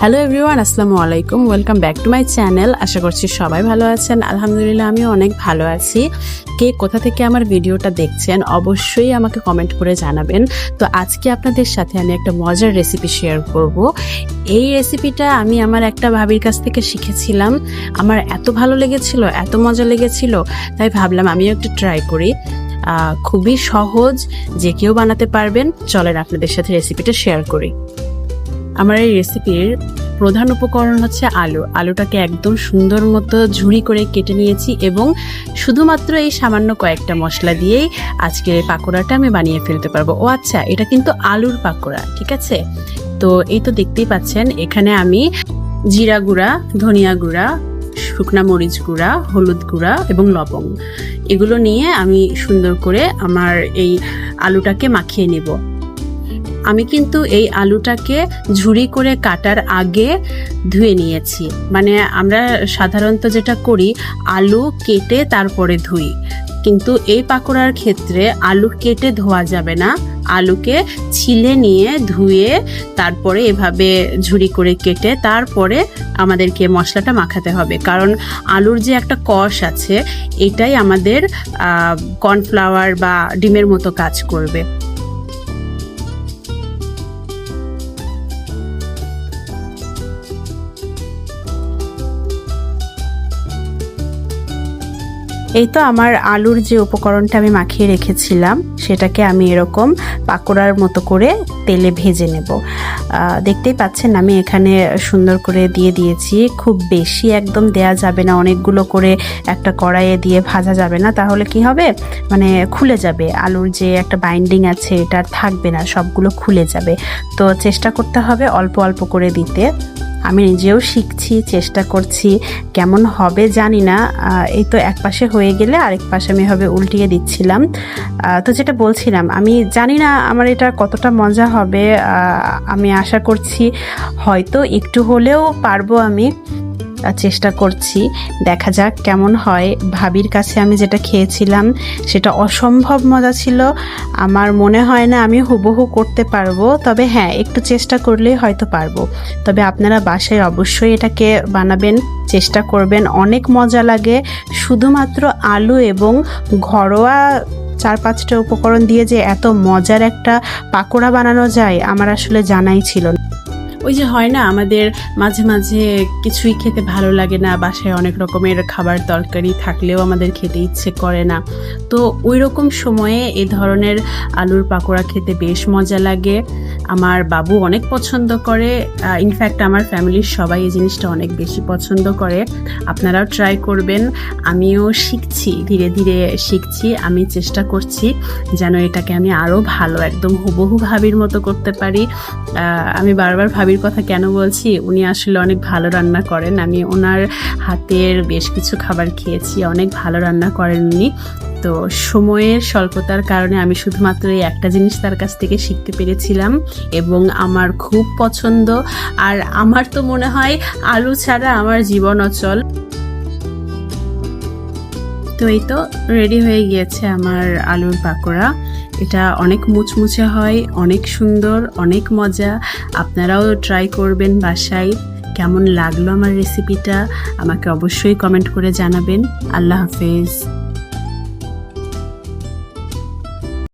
Hello everyone আসসালামু আলাইকুম। Welcome back to my channel আশা করছি সবাই ভালো আছেন। আলহামদুলিল্লাহ, আমিও অনেক ভালো আছি। কে কোথা থেকে আমার ভিডিওটা দেখছেন, অবশ্যই আমাকে কমেন্ট করে জানাবেন। তো আজকে আপনাদের সাথে আমি একটা মজার রেসিপি শেয়ার করব। এই রেসিপিটা আমি আমার একটা ভাবির কাছ থেকে শিখেছিলাম। আমার এত ভালো লেগেছিল, এত মজা লেগেছিল, তাই ভাবলাম আমিও একটু ট্রাই করি। খুবই সহজ, যে কেউ বানাতে পারবেন। চলেন আপনাদের সাথে রেসিপিটা শেয়ার করি। আমার এই রেসিপির প্রধান উপকরণ হচ্ছে আলু। আলুটাকে একদম সুন্দর মতো ঝুড়ি করে কেটে নিয়েছি এবং শুধুমাত্র এই সামান্য কয়েকটা মশলা দিয়েই আজকে এই পাকোড়াটা আমি বানিয়ে ফেলতে পারব। ও আচ্ছা এটা কিন্তু আলুর পাকোড়া, ঠিক আছে? তো এই তো দেখতেই পাচ্ছেন, এখানে আমি জিরা গুঁড়া, ধনিয়া গুঁড়া, শুকনা মরিচ গুঁড়া, হলুদ গুঁড়া এবং লবং এগুলো নিয়ে আমি সুন্দর করে আমার এই আলুটাকে মাখিয়ে নেব। আমি কিন্তু এই আলুটাকে ঝুড়ি করে কাটার আগে ধুয়ে নিয়েছি। মানে আমরা সাধারণত যেটা করি, আলু কেটে তারপরে ধুই। কিন্তু এই পাকোড়ার ক্ষেত্রে আলু কেটে ধোয়া যাবে না। আলুকে ছিলে নিয়ে ধুয়ে তারপরে এভাবে ঝুড়ি করে কেটে তারপরে আমাদেরকে মশলাটা মাখাতে হবে। কারণ আলুর যে একটা কষ আছে, এটাই আমাদের কর্নফ্লাওয়ার বা ডিমের মতো কাজ করবে। এই তো আমার আলুর যে উপকরণটা আমি মাখিয়ে রেখেছিলাম, সেটাকে আমি এরকম পাকোড়ার মতো করে তেলে ভেজে নেব। দেখতেই পাচ্ছেন আমি এখানে সুন্দর করে দিয়ে দিয়েছি। খুব বেশি একদম দেয়া যাবে না, অনেকগুলো করে একটা কড়াইয়ে দিয়ে ভাজা যাবে না। তাহলে কি হবে? মানে খুলে যাবে। আলুর যে একটা বাইন্ডিং আছে, এটা থাকবে না, সবগুলো খুলে যাবে। তো চেষ্টা করতে হবে অল্প অল্প করে দিতে। আমি নিজেও শিখছি, চেষ্টা করছি, কেমন হবে জানি না। এই তো এক পাশে হয়ে গেলে আরেক পাশে আমি হবে উল্টিয়ে দিচ্ছিলাম। তো যেটা বলছিলাম, আমি জানি না আমার এটা কতটা মজা হবে। আমি আশা করছি হয়তো একটু হলেও পারব আমি। চেষ্টা করছি। দেখা যাক কেমন হয়। ভাবির কাছে আমি যেটা খেয়েছিলাম, সেটা অসম্ভব মজা ছিল। আমার মনে হয় না আমি হুবহু করতে পারব, তবে হ্যাঁ একটু চেষ্টা করলেই হয়তো পারব। তবে আপনারা বাসায় অবশ্যই এটাকে বানাবেন, চেষ্টা করবেন। অনেক মজা লাগে। শুধুমাত্র আলু এবং ঘরোয়া চার পাঁচটা উপকরণ দিয়ে যে এত মজার একটা পাকোড়া বানানো যায়, আমার আসলে জানাই ছিল না। ওই যে হয় না, আমাদের মাঝে মাঝে কিছুই খেতে ভালো লাগে না, বাসায় অনেক রকমের খাবার তরকারি থাকলেও আমাদের খেতে ইচ্ছে করে না। তো ওই রকম সময়ে এ ধরনের আলুর পাকোড়া খেতে বেশ মজা লাগে। আমার বাবু অনেক পছন্দ করে ইনফ্যাক্ট আমার ফ্যামিলির সবাই এই জিনিসটা অনেক বেশি পছন্দ করে। আপনারাও ট্রাই করবেন, আমিও শিখছি, ধীরে ধীরে শিখছি, আমি চেষ্টা করছি যেন এটাকে আমি আরও ভালো, একদম হুবহু ভাবির মতো করতে পারি। আমি বারবার ভাবির কথা কেন বলছি? উনি আসলে অনেক ভালো রান্না করেন। আমি ওনার হাতের বেশ কিছু খাবার খেয়েছি, অনেক ভালো রান্না করেন উনি। তো সময়ের স্বল্পতার কারণে আমি শুধুমাত্র এই একটা জিনিস তার কাছ থেকে শিখতে পেরেছিলাম এবং আমার খুব পছন্দ। আর আমার তো মনে হয় আলু ছাড়া আমার জীবন অচল। তো এই তো রেডি হয়ে গিয়েছে আমার আলুর পাকোড়া। এটা অনেক মুচমুচে হয়, অনেক সুন্দর, অনেক মজা। আপনারাও ট্রাই করবেন বাসায়। কেমন লাগল আমার রেসিপিটা আমাকে অবশ্যই কমেন্ট করে জানাবেন। আল্লাহ হাফেজ।